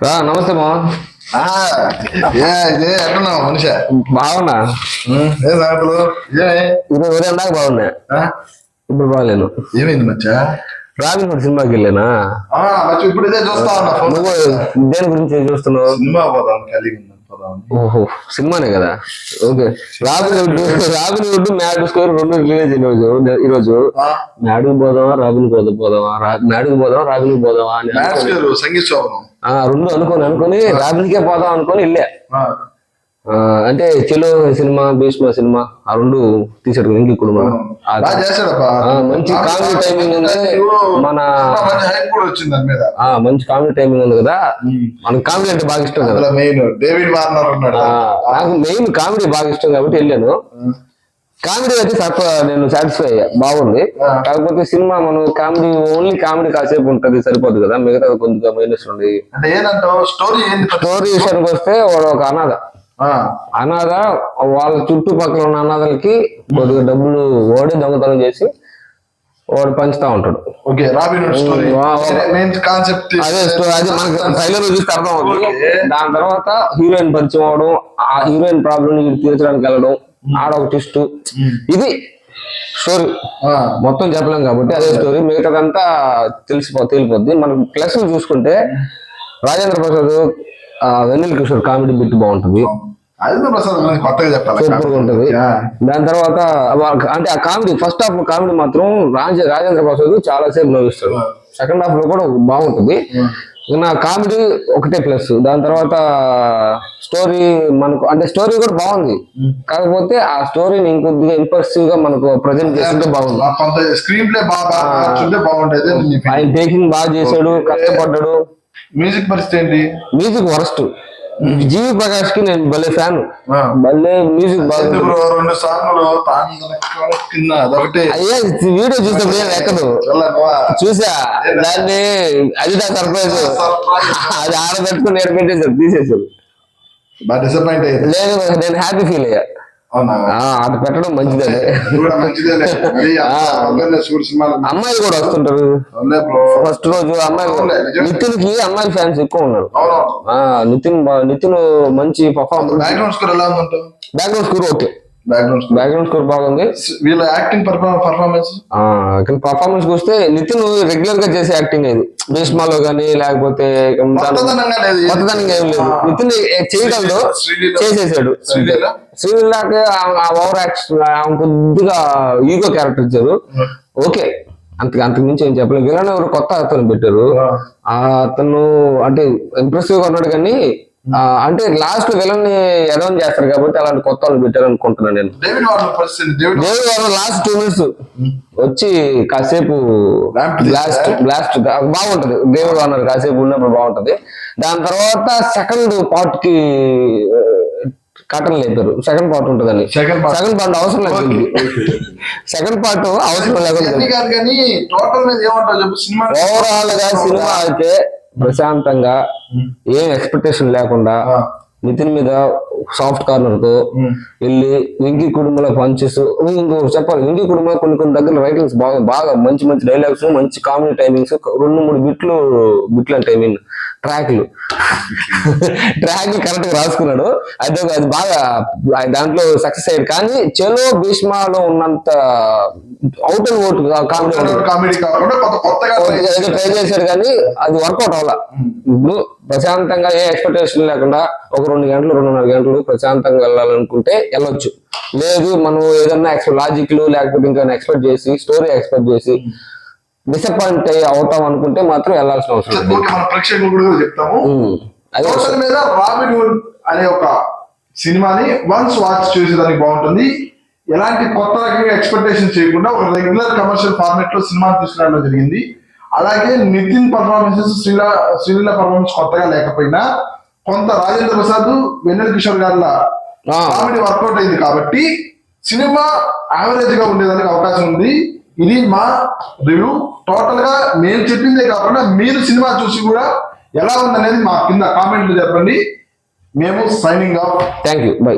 రా నమస్తే మా ఎట్టున్నావు మనిషి? బాగున్నా. ఏ సంగతులు ఏ? ఇరవై ఉదయం దాకా బాగున్నా? ఇప్పుడు బాగలేను ఏమైంది మచ్చా? రాబిన్ హుడ్ సినిమాకి వెళ్ళానా? ఇప్పుడు ఇదే చూస్తా ఉన్నా నువ్వు దేని గురించి చూస్తున్నావు? సినిమా పోదాం కలిగి ఓహో సినిమానే కదా? Okay. Robin Hood mad square రెండు రిలీజ్ ఈ రోజు. ఈ రోజు ఆ, మ్యాడ్కి పోదామా రాబిన్ పోదా పోదామా? మ్యాడ్కి పోదామా రాబిన్ పోదామా అని సంగీత రెండు అనుకొని అనుకొని రాబిన్కే పోదాం అనుకొని వెళ్ళా అంటే చెలో సినిమా భీష్మ సినిమా ఆ రెండు తీసాడు చేశాడప్పా ఆ, మంచి కామెడీ టైమింగ్ ఉంది మన మంచి కూడా కామెడీ టైమింగ్ ఉంది కదా. మనకు కామెడీ అంటే బాగా ఇష్టం కదా. మెయిన్ డేవిడ్ నాకు మెయిన్ కామెడీ బాగా ఇష్టం కాబట్టి వెళ్ళాను. కామెడీ అయితే తప్ప నేను సాటిస్ఫై అయ్యా. బాగుంది. కాకపోతే సినిమా మనం కామెడీ ఓన్లీ కామెడీ కాసేపు ఉంటది సరిపోదు కదా. మిగతా కొంచెం మైనస్ ఉంది స్టోరీ స్టోరీ విషయానికి వస్తే వాడు ఒక అనాథ. అనాథ వాళ్ళ చుట్టుపక్కల ఉన్న అనాథలకి కొద్దిగా డబ్బులు ఓడి దొంగతనం చేసి వాడు పంచుతా ఉంటాడు. Okay Robin story. కాన్సెప్ట్ అదే స్టోరీ అది మనకు ట్రైలర్ చూస్తే అర్థం అవుతుంది. దాని తర్వాత హీరోయిన్ పరిచయం అవడం ఆ హీరోయిన్ ప్రాబ్లం తీర్చడానికి వెళ్ళడం ఆడ ఒక ట్విస్ట్ ఇది స్టోరీ మొత్తం చెప్పలేం కాబట్టి అదే స్టోరీ మిగతాదంతా తెలిసిపో తేలిపోద్ది. మనం ప్లస్ చూసుకుంటే రాజేంద్ర ప్రసాద్ వెన్నెల కిషోర్ కామెడీ బిట్ బాగుంటుంది. కొత్తగా చెప్పాలి. సూపర్ ఉంటది. దాని తర్వాత అంటే ఆ కామెడీ ఫస్ట్ హాఫ్ కామెడీ మాత్రం రాజ రాజేంద్ర ప్రసాద్ చాలా సేపు నవ్విస్తాడు. సెకండ్ హాఫ్లో కూడా బాగుంటుంది. నా కామెడీ ఒకటే ప్లస్ దాని తర్వాత స్టోరీ మనకు అంటే స్టోరీ కూడా బాగుంది. కాకపోతే ఆ స్టోరీని ఇంకొద్దిగా ఇంప్రెసివ్గా మనకు ప్రజెంట్ చేస్తుంటే బాగుంది. స్క్రీన్ ప్లే బాగా feeling. ఆయన టేకింగ్ బాగా చేశాడు కష్టపడ్డాడు. మ్యూజిక్ పరిస్థితి ఏంటి? Music worst. జీవి ప్రకాష్కి నేను భలే ఫ్యాన్. భలే మ్యూజిక్ రెండు తాను కింద అదొకటి. అయ్యా వీడియో చూసినప్పుడు ఏం ఎక్కదు? చూసా? దాన్ని అది నా సర్ప్రైజ్. అది ఆడబెట్టుకుని నేను పెట్టేసారు తీసేసారు లేదు నేను హ్యాపీ ఫీల్ అయ్యా. అది పెట్టడం మంచిదే. ఇది కూడా అమ్మాయిలు వస్తుంటారు. ఫస్ట్ రోజు అమ్మాయి. నితిన్కి అమ్మాయి ఫ్యాన్స్ ఎక్కువ ఉన్నారు. నితిన్ నితిన్ మంచి performance background score okay. Background background score బాగుంది. వీళ్ళ యాక్టింగ్ పర్ఫార్మెన్స్ కానీ పర్ఫార్మెన్స్ వస్తే నితిన్ రెగ్యులర్గా చేసే యాక్టింగ్ అది భీష్మాలో కానీ లేకపోతే దాని- కొత్తదనంగా ఏం లేదు. నితిన్ చేయగలడు. చేసేసాడు. శ్రీలీల? శ్రీలాకి ఓవర్ యాక్షన్ ఆమె కొద్దిగా ఈగో క్యారెక్టర్ ఇచ్చారు. ఓకే. అంత అంతకు మించి ఏం చెప్పలేదు. విలన్ ఎవరు కొత్త అతను పెట్టారు. ఆ. అతను అంటే ఇంప్రెసివ్గా ఉన్నాడు కానీ అంటే లాస్ట్ విలన్ని చేస్తారు కాబట్టి అలాంటి కొత్త వాళ్ళు పెట్టారు అనుకుంటున్నాను నేను. డేవిడ్ గారు లాస్ట్ టూ మినిట్స్ వచ్చి కాసేపు బ్లాస్ట్? బ్లాస్ట్ బాగుంటది. దేవుడు అన్నారు కాసేపు ఉన్నప్పుడు బాగుంటది. దాని తర్వాత సెకండ్ పార్ట్కి కటన్ లేపారు. సెకండ్ పార్ట్ ఉంటుందని. సెకండ్ పార్ట్ అవసరం లేదు. సెకండ్ పార్ట్ అవసరం సినిమా ఓవరాల్గా సినిమా అయితే ప్రశాంతంగా ఏం ఎక్స్పెక్టేషన్ లేకుండా. నితిన్ మీద సాఫ్ట్ కార్నర్తో వెళ్ళి వెంకీ కుటుంబంలో పంచెస్ ఇంకో చెప్పాలి వెంకీ కుటుంబంలో కొన్ని కొన్ని దగ్గర రైటింగ్స్ బాగా బాగా మంచి మంచి డైలాగ్స్ మంచి కామెడీ టైమింగ్స్ రెండు మూడు బిట్లు బిట్లు అంటే ఐ మీన్ ట్రాక్లు ట్రాక్ కరెక్ట్గా రాసుకున్నాడు. అది అది బాగా దాంట్లో సక్సెస్ అయ్యాడు. కానీ చెలో భీష్మాలో ఉన్నంత out and out comedy try చేశారు కానీ అది వర్కౌట్ అవ్వాల. ఇప్పుడు ప్రశాంతంగా ఏ ఎక్స్పెక్టేషన్ లేకుండా ఒక రెండు గంటలు రెండున్నర గంటలు ప్రశాంతంగా వెళ్ళాలనుకుంటే వెళ్ళొచ్చు. లేదు మనం ఏదన్నా ఎక్స్పెక్ట్ లాజిక్లు లేకపోతే ఇంకా ఎక్స్పెక్ట్ చేసి స్టోరీ ఎక్స్పెక్ట్ చేసి డిసప్పాయింట్ అయ్యి అవుతాం అనుకుంటే మాత్రం వెళ్ళాల్సిన అవసరం లేదు. ప్రేక్షకులు కూడా చెప్తాము. అదే మీద రాబిన్ హుడ్ అనే ఒక సినిమాని వన్స్ వాచ్ చేసేదానికి బాగుంటుంది. ఎలాంటి కొత్త రకంగా ఎక్స్పెక్టేషన్ చేయకుండా ఒక రెగ్యులర్ కమర్షియల్ ఫార్మాట్లో సినిమా తీసుకురావడం జరిగింది. అలాగే నితిన్ పర్ఫార్మెన్సెస్ శ్రీల శ్రీలీల పర్ఫార్మెన్స్ కొత్తగా లేకపోయినా కొంత రాజేంద్ర ప్రసాద్ వెన్నెల కిషోర్ గారి. కామెడీ వర్కౌట్ అయింది కాబట్టి సినిమా యావరేజ్గా ఉండేదానికి అవకాశం ఉంది. ఇది మా రివ్యూ టోటల్గా మేము చెప్పిందే కాకుండా మీరు సినిమా చూసి కూడా ఎలా ఉందనేది మా కింద కామెంట్లు చెప్పండి. మేము signing off thank you bye